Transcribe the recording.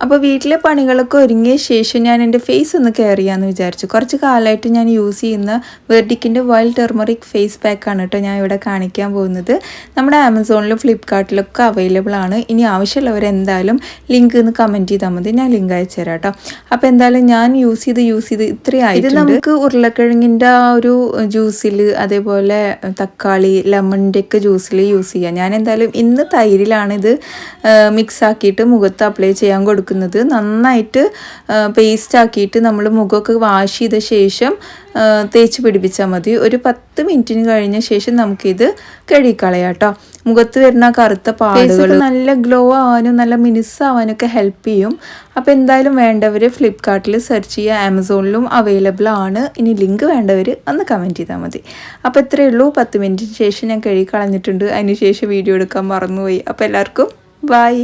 അപ്പോൾ വീട്ടിലെ പണികളൊക്കെ ഒരുങ്ങിയ ശേഷം ഞാൻ എന്റെ ഫേസ് ഒന്ന് കെയർ ചെയ്യാമെന്ന് വിചാരിച്ചു. കുറച്ച് കാലമായിട്ട് ഞാൻ യൂസ് ചെയ്യുന്ന വെർഡിക്കിന്റെ വൈൽഡ് ടെർമറിക് ഫേസ് പാക്കാണ് കേട്ടോ ഞാൻ ഇവിടെ കാണിക്കാൻ പോകുന്നത്. നമ്മുടെ ആമസോണിലും ഫ്ലിപ്കാർട്ടിലൊക്കെ അവൈലബിൾ ആണ്. ഇനി ആവശ്യമുള്ളവർ എന്തായാലും ലിങ്ക് ഒന്ന് കമന്റ് ചെയ്താൽ മതി. ഞാൻ ലിങ്ക് അയച്ചു തരാം കേട്ടോ. അപ്പോൾ എന്തായാലും ഞാൻ യൂസ് ചെയ്ത് യൂസ് ചെയ്ത് ഇത്രയായി ഇത് നമുക്ക് ഉരുളക്കിഴങ്ങിന്റെ ആ ഒരു ജ്യൂസിൽ അതേപോലെ തക്കാളി ലെമണിന്റെ ഒക്കെ ജ്യൂസിൽ യൂസ് ചെയ്യാം. ഞാൻ എന്തായാലും ഇന്ന് തൈരിലാണ് ഇത് മിക്സ് ആക്കിയിട്ട് മുഖത്ത് അപ്ലൈ ചെയ്യാൻ കൊടുക്കുന്നത്. നന്നായിട്ട് പേസ്റ്റ് ആക്കിയിട്ട് നമ്മൾ മുഖമൊക്കെ വാഷ് ചെയ്ത ശേഷം തേച്ച് പിടിപ്പിച്ചാൽ മതി. ഒരു പത്ത് മിനിറ്റിന് കഴിഞ്ഞ ശേഷം നമുക്കിത് കഴുകിക്കളയാം കേട്ടോ മുഖത്ത് വരുന്ന കറുത്ത പാടുകൾ നല്ല ഗ്ലോ ആവാനും നല്ല മിനുസാവാനും ആവാനൊക്കെ ഹെൽപ്പ് ചെയ്യും. അപ്പോൾ എന്തായാലും വേണ്ടവർ ഫ്ലിപ്കാർട്ടിൽ സെർച്ച് ചെയ്യുക. ആമസോണിലും അവൈലബിൾ ആണ്. ഇനി ലിങ്ക് വേണ്ടവർ ഒന്ന് കമന്റ് ചെയ്താൽ മതി. അപ്പോൾ ഇത്രയേ ഉള്ളൂ. പത്ത് മിനിറ്റിന് ശേഷം ഞാൻ കഴുകി കളഞ്ഞിട്ടുണ്ട് അതിന് ശേഷം വീഡിയോ എടുക്കാൻ മറന്നുപോയി. അപ്പോൾ എല്ലാവർക്കും ബൈ